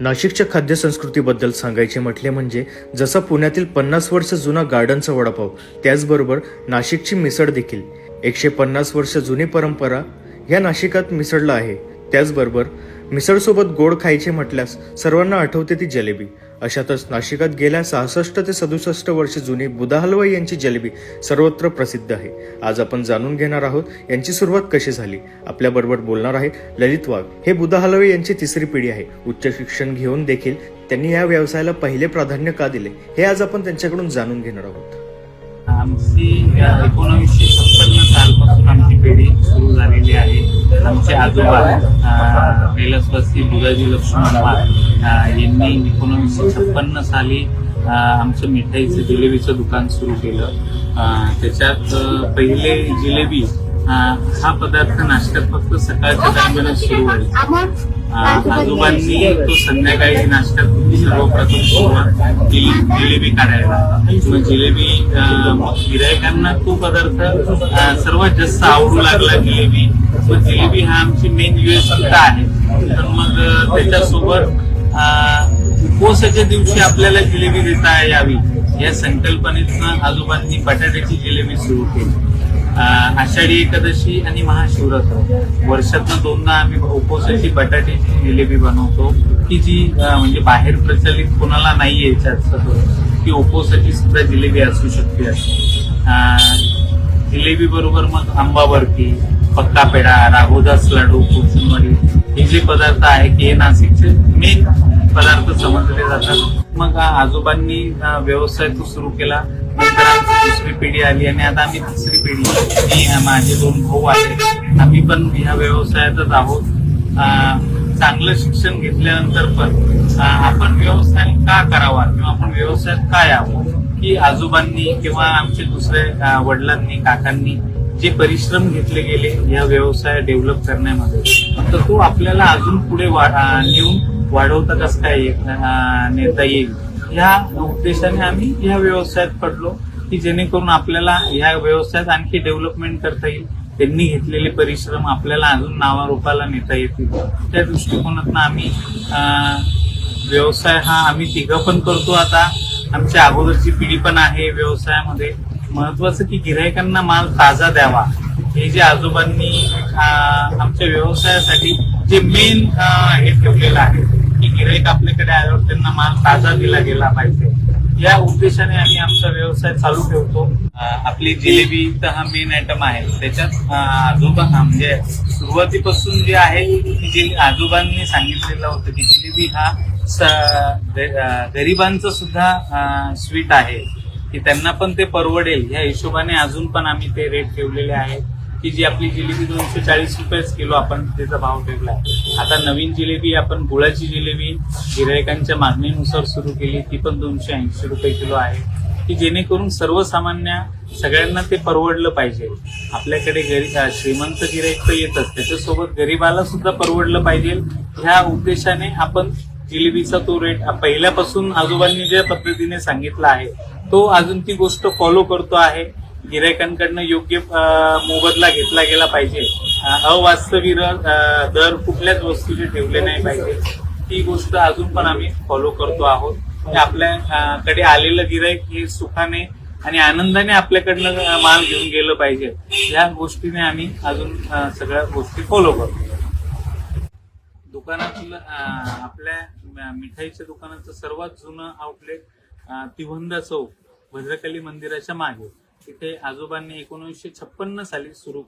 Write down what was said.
नाशिकच्या खाद्य संस्कृतीबद्दल सांगायचे म्हटले म्हणजे जसा पुण्यातील पन्नास वर्ष जुना गार्डनचा वडापाव त्याचबरोबर नाशिकची मिसळ देखील. एकशे पन्नास वर्ष जुनी परंपरा ह्या नाशिकात मिसळला आहे. त्याचबरोबर मिसळसोबत गोड खायचे म्हटल्यास सर्वांना आठवते ती जलेबी. अशातच नाशिकात गेल्या सहासष्ट ते सदुसष्ट वर्ष जुनी बुधाहलवाई यांची जलेबी सर्वत्र प्रसिद्ध आहे. आज आपण जाणून घेणार आहोत यांची सुरुवात कशी झाली. आपल्याबरोबर बोलणार आहे ललित वाघ. हे बुधाहलवाई यांची तिसरी पिढी आहे. उच्च शिक्षण घेऊन देखील त्यांनी या व्यवसायाला पहिले प्राधान्य का दिले हे आज आपण त्यांच्याकडून जाणून घेणार आहोत. आमची एकोणीसशे छप्पन्न सालपासून आमची पिढी सुरू झालेली आहे. आमचे आजोबा बुधाजी लक्ष्मण वाघ यांनी एकोणीसशे छप्पन्न साली आमचं मिठाईचं जिलेबीचं दुकान सुरू केलं. त्याच्यात पहिले जिलेबी हा पदार्थ नाश्त्यात फक्त सकाळच्या दरम्यानच सुरू व्हायचा. आजोबांनी तो संध्याकाळी नाश्त्यात सर्वप्रथम सुरुवात केली जिलेबी काढायला. मग जिलेबी गिरायकांना तो पदार्थ सर्वात जास्त आवडू लागला जिलेबी. मग जिलेबी हा आमची मेन युएस सुद्धा आहे. तर मग त्याच्यासोबत उपवासाच्या दिवशी आपल्याला जिलेबी देता यावी. या संकल्पनेतनं आजोबांनी बटाट्याची जिलेबी सुरू केली. आषाढी एकादशी आणि महाशिवरात्र. वर्षातनं दोनदा आम्ही उपवासाची बटाट्याची जिलेबी बनवतो. की जी म्हणजे बाहेर प्रचलित कोणाला नाही याच्यात की उपवासाची सुद्धा जिलेबी असू शकते जिलेबी बरोबर मग आंबा बर्फी पक्का पेढा राघोदास लाडू कोशिंबरी हे जे पदार्थ आहे की हे नाशिकचे मेन पदार्थ समजले जातात. मग आजोबांनी व्यवसाय तो सुरू केला. नंतर आमची दुसरी पिढी आली आणि आता आम्ही तिसरी पिढी. मी माझे दोन भाऊ आले आम्ही पण ह्या व्यवसायातच आहोत. चांगलं शिक्षण घेतल्यानंतर पण आपण व्यवसाय का करावा किंवा आपण व्यवसायात काय यावं की आजोबांनी किंवा आमचे दुसरे वडिलांनी काकांनी जे परिश्रम घेतले गेले या व्यवसाय डेव्हलप करण्यामध्ये. तर तो आपल्याला अजून पुढे वा- नेऊन वाढवता कसं काय नेता येईल. ह्या उद्देशाने आम्ही या व्यवसायात पडलो की जेणेकरून आपल्याला ह्या व्यवसायात आणखी डेव्हलपमेंट करता येईल. त्यांनी घेतलेले परिश्रम आपल्याला अजून नावारूपाला नेता येतील. त्या दृष्टिकोनातून आम्ही व्यवसाय हा आम्ही तिघं पण करतो आता. आमच्या अगोदरची पिढी पण आहे व्यवसायामध्ये. महत्वाचं की गिरायकांना माल ताजा द्यावा. हे जे आजोबांनी आमच्या व्यवसायासाठी जे मेन हे ठेवलेलं आहे की गिरायक आपल्याकडे आल्यावर त्यांना माल ताजा दिला गेला पाहिजे. या उद्देशाने आम्ही आमचा व्यवसाय चालू ठेवतो. आपली जिलेबी तर हा मेन आयटम आहे. त्याच्यात आजोबा म्हणजे सुरुवातीपासून जे आहे जे आजोबांनी सांगितलेलं होतं की जिलेबी हा गरिबांचं सुद्धा स्वीट आहे. की त्यांना पण ते परवडेल. ह्या हिशोबाने अजून पण आम्ही ते रेट ठेवलेले आहेत की जी आपली जिलेबी दोनशे चाळीस रुपयेच किलो आपण त्याचा भाव ठेवला आहे. आता नवीन जिलेबी आपण गुळाची जिलेबी गिरायकांच्या मागणीनुसार सुरू केली ती पण दोनशे ऐंशी रुपये किलो आहे. की जेणेकरून सर्वसामान्य सगळ्यांना ते परवडलं पाहिजे. आपल्याकडे गरीब श्रीमंत गिरायक तर येतच त्याच्यासोबत गरीबाला सुद्धा परवडलं पाहिजे. ह्या उद्देशाने आपण जिलेबीचा तो रेट पहिल्यापासून आजोबांनी ज्या पद्धतीने सांगितला आहे तो अजून ती गोष्ट फॉलो करतो आहे. गिरायकांकडनं योग्य मोबदला घेतला गेला पाहिजे. अवास्तवी दर कुठल्याच वस्तूचे ठेवले नाही पाहिजे. ती गोष्ट अजून पण आम्ही फॉलो करतो आहोत. आपल्याकडे आलेलं गिरायक हे सुखाने आणि आनंदाने आपल्याकडनं माल घेऊन गेलं पाहिजे. या गोष्टीने आम्ही अजून सगळ्या गोष्टी फॉलो करतो. दुकानातलं आपल्या मिठाईच्या दुकानाचं सर्वात जुनं आउटलेट तिवंदा चौक भद्रकाली मंदिराच्या मागे. तिथे आजोबांनी एकोणीसशे छप्पन्न साली सुरू